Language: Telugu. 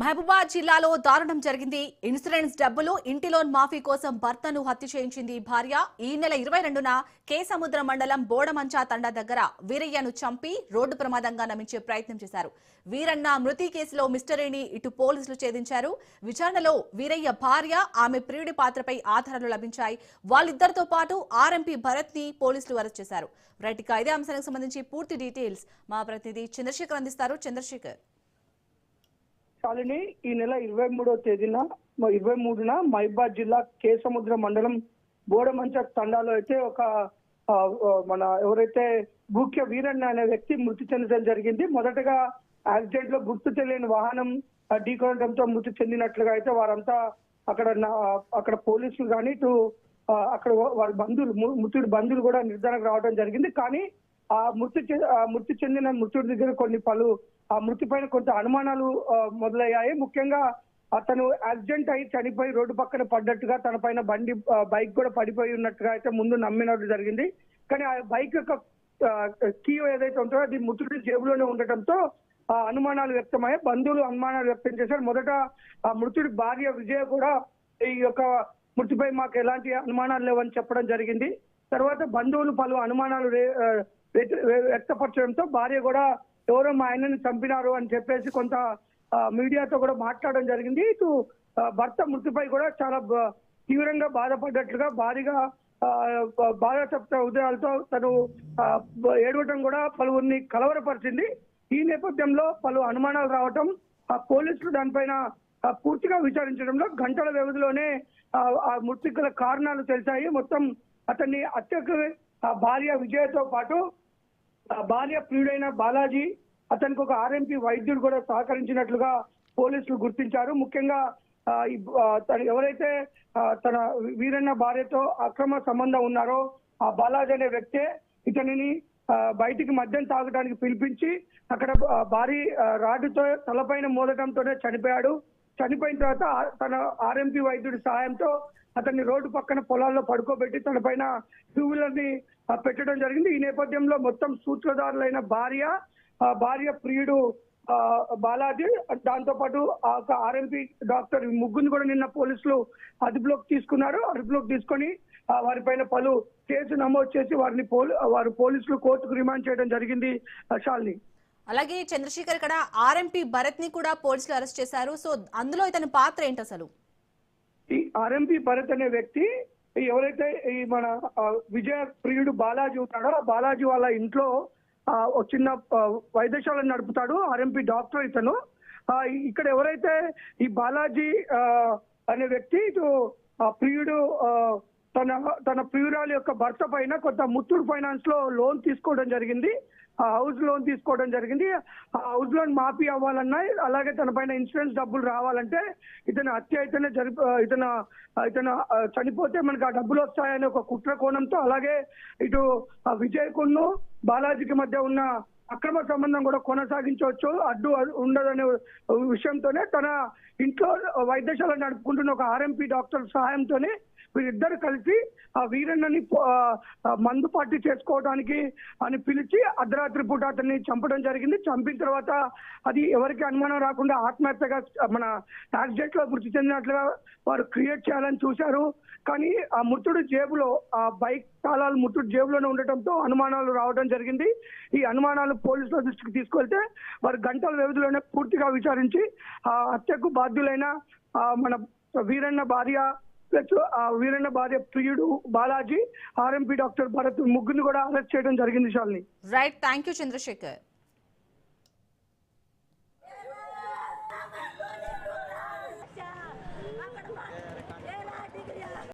మహబూబాద్ జిల్లాలో దారుణం జరిగింది. ఇన్సూరెన్స్ డబ్బులు ఇంటి లోన్ మాఫీ కోసం భర్తను హత్య చేయించింది భార్య. ఈ నెల ఇరవై రెండున కేసముద్ర మండలం బోడమంచా తండా దగ్గర వీరయ్యను చంపి రోడ్డు ప్రమాదంగా నమ్మించే ప్రయత్నం చేశారు. వీరన్న మృతి కేసులో మిస్టరీని ఇటు పోలీసులు ఛేదించారు. విచారణలో వీరయ్య భార్య ఆమె ప్రియుడి పాత్రపై ఆధారాలు లభించాయి. వాళ్ళిద్దరితో పాటు ఆర్ఎంపీ భరత్ని పోలీసులు అరెస్ట్ చేశారు. రైట్ ఇదే అంశానికి సంబంధించి పూర్తి డీటెయిల్స్ మా ప్రతినిధి చంద్రశేఖర్ అందిస్తారు. చంద్రశేఖర్. శాలిని ఈ నెల ఇరవై మూడో తేదీన ఇరవై మూడున మహిబాద్ జిల్లా కేసముద్ర మండలం బోడమంచ తండాలో అయితే ఒక మన ఎవరైతే భూక్య వీరన్న అనే వ్యక్తి మృతి చెందడం జరిగింది. మొదటగా యాక్సిడెంట్లో గుర్తు తెలియని వాహనం ఆ, ఢీకొనడంతో మృతి చెందినట్లుగా అయితే వారంతా అక్కడ అక్కడ పోలీసులు కానీ ఇటు అక్కడ వారి బంధువులు మృతుడి బంధువులు కూడా నిర్ధారణకు రావడం జరిగింది. కానీ ఆ మృతి ఆ మృతి చెందిన మృతుడి దగ్గర కొన్ని పలు ఆ మృతి పైన కొంత అనుమానాలు మొదలయ్యాయి. ముఖ్యంగా అతను యాక్సిడెంట్ అయి చనిపోయి రోడ్డు పక్కన పడ్డట్టుగా తన పైన బండి బైక్ కూడా పడిపోయి ఉన్నట్టుగా అయితే ముందు నమ్మినట్టు జరిగింది. కానీ ఆ బైక్ యొక్క కీ ఏదైతే ఉంటుందో అది మృతుడి జేబులోనే ఉండటంతో ఆ అనుమానాలు వ్యక్తమయ్యాయి. బంధువులు అనుమానాలు వ్యక్తం చేశారు. మొదట ఆ మృతుడి భార్య విజయ కూడా ఈ యొక్క మృతిపై మాకు ఎలాంటి అనుమానాలు లేవని చెప్పడం జరిగింది. తర్వాత బంధువులు పలు అనుమానాలు వ్యక్తపరచడంతో భార్య కూడా ఎవరో మా ఆయనని చంపినారు అని చెప్పేసి కొంత మీడియాతో కూడా మాట్లాడడం జరిగింది. ఇటు భర్త మృతిపై కూడా చాలా తీవ్రంగా బాధపడ్డట్లుగా భారీగా బాధ బ- ఉదయాలతో తను ఏడవటం కూడా పలువురిని కలవరపరిచింది. ఈ నేపథ్యంలో పలు అనుమానాలు రావటం ఆ పోలీసులు దానిపైన పూర్తిగా విచారించడంలో గంటల వ్యవధిలోనే ఆ, ఆ కారణాలు తెలిసాయి. మొత్తం అతన్ని హత్యకు ఆ భార్య విజయతో పాటు భార్య ప్రియుడైన బాలాజీ అతనికి ఒక ఆర్ఎంపీ వైద్యుడు కూడా సహకరించినట్లుగా పోలీసులు గుర్తించారు. ముఖ్యంగా ఈ ఎవరైతే తన వీరన్న భార్యతో అక్రమ సంబంధం ఉన్నారో ఆ బాలాజీ అనే వ్యక్తే ఇతనిని బయటికి మద్యం తాగడానికి పిలిపించి అక్కడ భారీ ఆ, రాడ్డుతో తలపైన మోదటంతోనే చనిపోయాడు. చనిపోయిన తర్వాత తన ఆర్ఎంపీ వైద్యుడి సహాయంతో అతన్ని రోడ్డు పక్కన పొలాల్లో పడుకోబెట్టి తన పైన టూ వీలర్ని పెట్టడం జరిగింది. ఈ నేపథ్యంలో మొత్తం సూత్రధారులైన భార్య భార్య ప్రియుడు బాలాజీ దాంతో పాటు ఆ ఆర్ఎంపీ డాక్టర్ ముగ్గురు కూడా నిన్న పోలీసులు అదుపులోకి తీసుకున్నారు. అదుపులోకి తీసుకొని వారిపైన పలు కేసు నమోదు చేసి వారిని పోలీ వారు పోలీసులు కోర్టుకు రిమాండ్ చేయడం జరిగింది షాల్ని. అలాగే చంద్రశేఖర్ ఇక్కడ ఆర్ఎంపీ భరత్ని కూడా పోలీసులు అరెస్ట్ చేశారు. సో అందులో ఇతని పాత్ర ఏంటి అసలు? ఈ ఆర్ఎంపీ భరత్ అనే వ్యక్తి ఎవరైతే ఈ మన విజయ ప్రియుడు బాలాజీ ఉన్నాడో ఆ బాలాజీ వాళ్ళ ఇంట్లో ఒక చిన్న వైద్యశాలను నడుపుతాడు ఆర్ఎంపి డాక్టర్ ఇతను. ఇక్కడ ఎవరైతే ఈ బాలాజీ ఆ, అనే వ్యక్తి ఇటు ఆ ప్రియుడు తన తన ప్రియురాలి యొక్క భర్త పైన కొంత ముత్తూరు ఫైనాన్స్లో లోన్ తీసుకోవడం జరిగింది. ఆ హౌస్ లోన్ తీసుకోవడం జరిగింది. ఆ హౌస్ లోన్ మాఫీ అవ్వాలన్నా అలాగే తన పైన ఇన్సూరెన్స్ డబ్బులు రావాలంటే ఇతను హత్య అయితేనే జరిపి ఇతను ఇతను చనిపోతే మనకు ఆ డబ్బులు వస్తాయనే ఒక కుట్ర కోణంతో అలాగే ఇటు విజయ్ కున్ను బాలాజీకి మధ్య ఉన్న అక్రమ సంబంధం కూడా కొనసాగించవచ్చు. అడ్డు ఉండదనే విషయంతోనే తన ఇంట్లో వైద్యశాల నడుపుకుంటున్న ఒక ఆర్ఎంపీ డాక్టర్ సహాయంతోనే వీరిద్దరు కలిసి ఆ వీరన్నని మందు పార్టీ చేసుకోవడానికి అని పిలిచి అర్ధరాత్రి పూట అతన్ని చంపడం జరిగింది. చంపిన తర్వాత అది ఎవరికి అనుమానం రాకుండా ఆత్మహత్యగా మన యాక్సిడెంట్లో మృతి చెందినట్లుగా వారు క్రియేట్ చేయాలని చూశారు. కానీ ఆ మృతుడు జేబులో ఆ బైక్ తాళాలు మృతుడి జేబులోనే ఉండటంతో అనుమానాలు రావడం జరిగింది. ఈ అనుమానాలు పోలీసుల దృష్టికి తీసుకెళ్తే వారు గంటల వ్యవధిలోనే పూర్తిగా విచారించి ఆ హత్యకు బాధ్యులైన ఆ మన వీరన్న భార్య ప్లస్ ఆ వీరన్న భార్య ప్రియుడు బాలాజీ ఆర్ఎంపీ డాక్టర్ భరత్ ముగ్గురు కూడా అరెస్ట్ చేయడం జరిగింది Shalini right thank you Chandrashekar